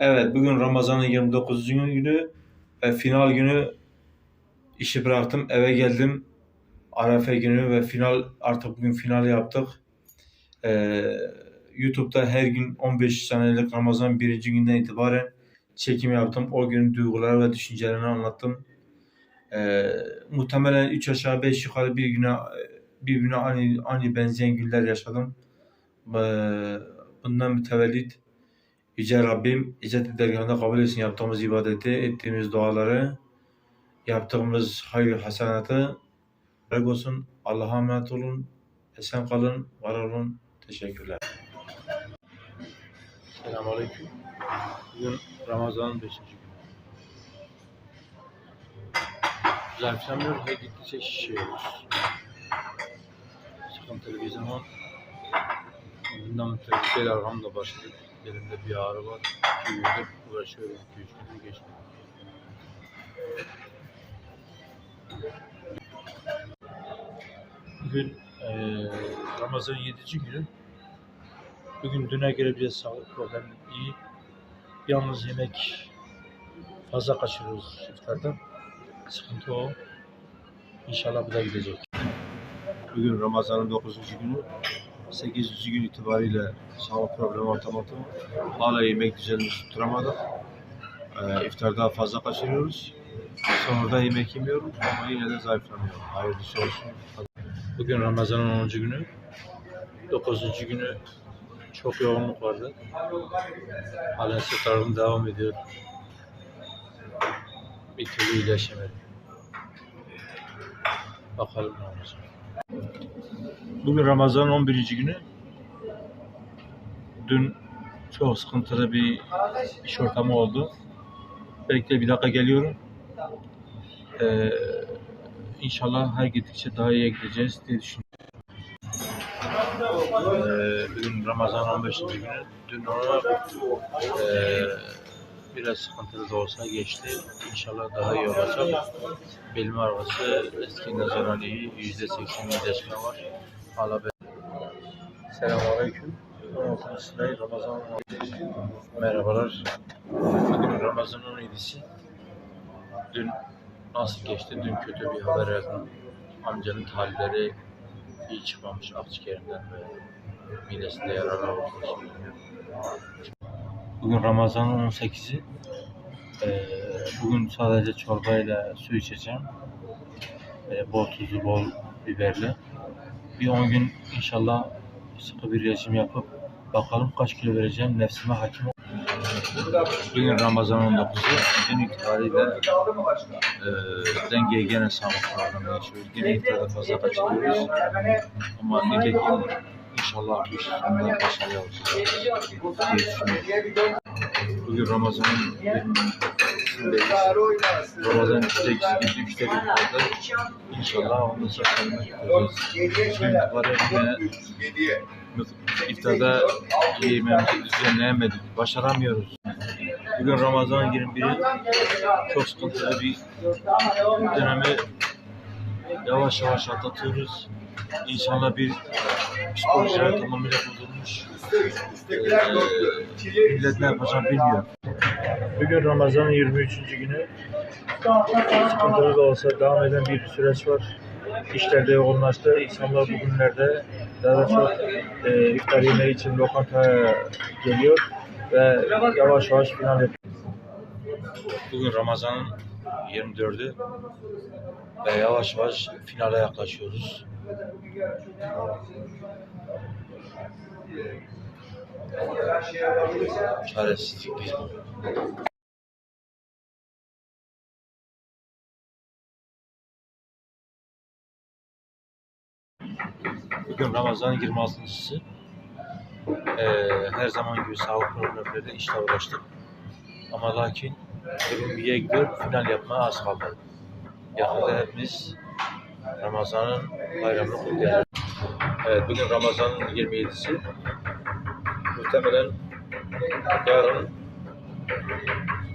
Evet, bugün Ramazan'ın 29. günü ve final günü işi bıraktım, eve geldim. Arefe günü ve final artık bugün final yaptık. Ee, YouTube'da her gün 15 senelik Ramazan birinci günden itibaren çekim yaptım. O gün duyguları ve düşüncelerimi anlattım. Ee, muhtemelen 3 aşağı 5 yukarı bir güne birbirine aynı, aynı benzeyen günler yaşadım. Ee, bundan mütevellit Yüce Rabbim İzzet-i Dergahı'nda kabul etsin yaptığımız ibadeti, ettiğimiz duaları, yaptığımız hayır hasenatı. Reg olsun. Allah'a emanet olun. Esen kalın. Var olun. Teşekkürler. Selamünaleyküm. Bugün Ramazan'ın 5. günü. Zayıflamıyor ve gittikçe şişiyoruz. Sıkıntılı bir zaman. Bundan mütevellit el arhamda başladık. Elimde bir ağrı var. İki gündür uğraşıyorum. İki üç gündür geçti. Bugün eee Ramazan'ın 7. günü. Bugün düne göre bir sağlık problemi iyi. Yalnız yemek fazla kaçırıyoruz iftarda. Sıkıntı o. İnşallah bu da gidecek. Bugün Ramazan'ın 9. günü. 8. gün itibariyle sağlık problemi ortama atıyor. Hala yemek düzenini tutturamadık. Ee, iftarda fazla kaçırıyoruz. Sonra da yemek yemiyorum ama yine de zayıflamıyorum. Hayırlısı olsun. Bugün Ramazan'ın 10. günü. 9. günü çok yoğunluk vardı. Halen sıkarım devam ediyor. Bir türlü iyileşemedim. Bakalım ne olacak. Bugün Ramazan'ın 11. günü. Dün çok sıkıntılı bir iş ortamı oldu. Belki de bir dakika geliyorum. Ee, inşallah her gittikçe daha iyi gideceğiz diye düşünüyorum. Ee, bugün Ramazan 15. günü. Dün ona ee, biraz sıkıntılı da olsa geçti. İnşallah daha iyi olacak. Belim ağrısı eski nazaran iyi. %80 iyileşme var. Hala ben... Selamünaleyküm. 16. Ramazan Merhabalar. Bugün Ramazan 17'si. Dün nasıl geçti? Dün kötü bir haber aldım. Amcanın tahlilleri iyi çıkmamış akciğerinden ve midesinde yaralar olmuş. Bugün Ramazan'ın 18'i. Ee, bugün sadece çorbayla su içeceğim. Ee, bol tuzlu, bol biberli. Bir 10 gün inşallah sıkı bir rejim yapıp bakalım kaç kilo vereceğim. Nefsime hakim. Bugün Ramazan 19'u. Dün itibariyle e, dengeye gene sağlık programı yaşıyoruz. Yine iftarda fazla kaçırıyoruz. Ama nitekim inşallah bu iş sonunda başarılı düşünüyorum. Bugün Ramazan'ın 20'sindeyiz. Ramazan 3'te 2, 3'te 1 kaldı. İnşallah sonra sonuna gideceğiz. Bugün itibariyle yine iftarda yemeğimizi düzenleyemedik. Başaramıyoruz. Bugün Ramazan 21'i çok sıkıntılı bir dönemi yavaş yavaş atlatıyoruz. İnşallah bir psikolojiler tamamıyla bozulmuş. Ee, millet ne yapacağını bilmiyor. Bugün Ramazan'ın 23. günü. Sıkıntılı da olsa devam eden bir süreç var. İşlerde yoğunlaştı. İnsanlar bugünlerde daha çok e, iftar yemeği için lokantaya geliyor ve yavaş yavaş final yapıyor. Bugün Ramazan'ın 24'ü ve yavaş yavaş finale yaklaşıyoruz. Çaresizlik biz bu. Bugün Ramazan'ın 26.sı. Ee, her zaman gibi sağlık problemleriyle işle uğraştık. Ama lakin iyiye gidiyor. Final yapmaya az kaldı. Yakında hepimiz Ramazan'ın bayramını kutlayacağız. Evet bugün Ramazan'ın 27'si. Muhtemelen yarın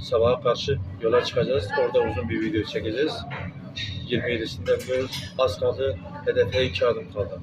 sabaha karşı yola çıkacağız. Orada uzun bir video çekeceğiz. 27'sinde yapıyoruz. Az kaldı. Hedefe iki adım kaldı.